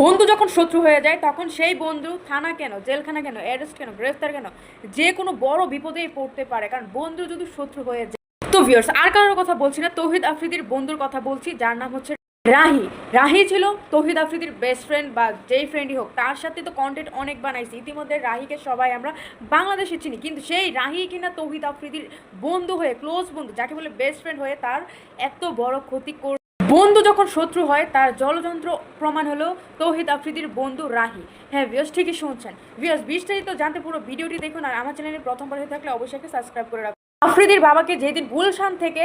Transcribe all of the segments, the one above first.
বন্ধু যখন শত্রু হয়ে যায়, তখন সেই বন্ধু থানা কেন, জেলখানা কেন অ্যারেস্ট কেন, গ্রেফতার কেন, যে কোনো বড় বিপদেই পড়তে পারে। কারণ বন্ধু যদি শত্রু হয়ে যায় তো ভিউয়ার্স আর কারোর কথা বলছি না, তৌহিদ আফ্রিদির বন্ধুর কথা বলছি, যার নাম হচ্ছে রাহি। রাহি ছিল তৌহিদ আফ্রিদির বেস্ট ফ্রেন্ড বা যেই ফ্রেন্ডই হোক, তার সাথে তো কন্টেন্ট অনেক বানাইছি। ইতিমধ্যে রাহিকে সবাই আমরা বাংলাদেশে চিনি, কিন্তু সেই রাহি কিনা তৌহিদ আফ্রিদির বন্ধু হয়ে ক্লোজ বন্ধু, যাকে বলে বেস্ট ফ্রেন্ড হয়ে তার এত বড় ক্ষতি কর বন্ধু যখন শত্রু হয়, তার জলযন্ত্র প্রমাণ হলো তৌহিদ আফ্রিদির বন্ধু রাহি। হ্যাঁ ভিউস ঠিকই শুনছেন। ভিউস বিস্তারিত জানতে পুরো ভিডিওটি দেখুন আর আমার চ্যানেলে প্রথমবার হয়ে থাকলে অবশ্যই একটা সাবস্ক্রাইব করে রাখুন। আফ্রিদির বাবাকে যেদিন গুলশান থেকে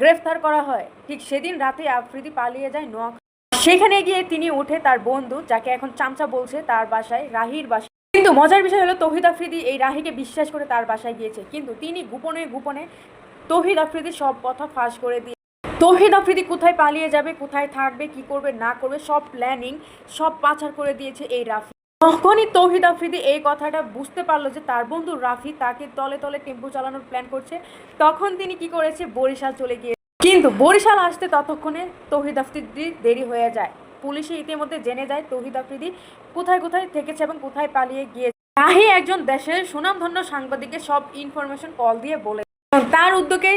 গ্রেফতার করা হয়, ঠিক সেদিন রাতে আফ্রিদি পালিয়ে যায় নোয়াখ সেখানে গিয়ে তিনি উঠে তার বন্ধু, যাকে এখন চামচা বলছে তার বাসায়, রাহির বাসায়। কিন্তু মজার বিষয় হলো তৌহিদ আফ্রিদি এই রাহিকে বিশ্বাস করে তার বাসায় গিয়েছে। কিন্তু তিনি গোপনে গোপনে তৌহিদ আফ্রিদির সব কথা ফাঁস করে দিয়ে তৌহিদ আফ্রিদি কোথায় পালিয়ে যাবে, কোথায় থাকবে, কি করবে, না করবে, সব প্ল্যানিং সব পাচার করে দিয়েছে এই রাফি। তখনই তৌহিদ আফ্রিদি এই কথাটা বুঝতে পারল যে তার বন্ধু রাফি তাকে তলে তলে টেম্পু চালানোর প্ল্যান করছে। তখন তিনি কি করেছে, বরিশাল চলে গিয়ে কিন্তু বরিশাল আসতে ততক্ষণে তৌহিদ আফ্রিদি দেরি হয়ে যায়। পুলিশে ইতিমধ্যে জেনে যায় তৌহিদ আফ্রিদি কোথায় কোথায় থেকেছে এবং কোথায় পালিয়ে গিয়েছে। তাহি একজন দেশের সুনামধন্য সাংবাদিককে সব ইনফরমেশন কল দিয়ে বলে তার উদ্যোগে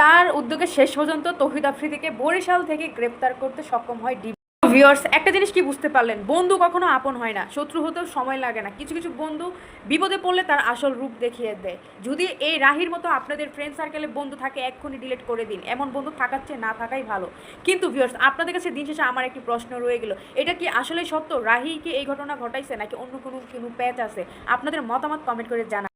তার উদ্যোগে শেষ পর্যন্ত তৌহিদ আফ্রিদিকে বরিশাল থেকে গ্রেপ্তার করতে সক্ষম হয় ডিবি। ভিউয়ার্স একটা জিনিস কি বুঝতে পারলেন? বন্ধু কখনো আপন হয় না। শত্রু হতেও সময় লাগে না। কিছু কিছু বন্ধু বিপদে পড়লে তার আসল রূপ দেখিয়ে দেয়। যদি এই রাহির মতো আপনাদের ফ্রেন্ড সার্কেলে বন্ধু থাকে, এক্ষুনি ডিলিট করে দিন। এমন বন্ধু থাকার চেয়ে না থাকাই ভালো। কিন্তু ভিউয়ার্স আপনাদের কাছে দিন শেষে আমার একটি প্রশ্ন রয়ে গেল। এটা কি আসলে সত্য? রাহি কি এই ঘটনা ঘটাইছে নাকি অন্য কোনো কোনো প্যাচ আছে? আপনাদের মতামত কমেন্ট করে জানা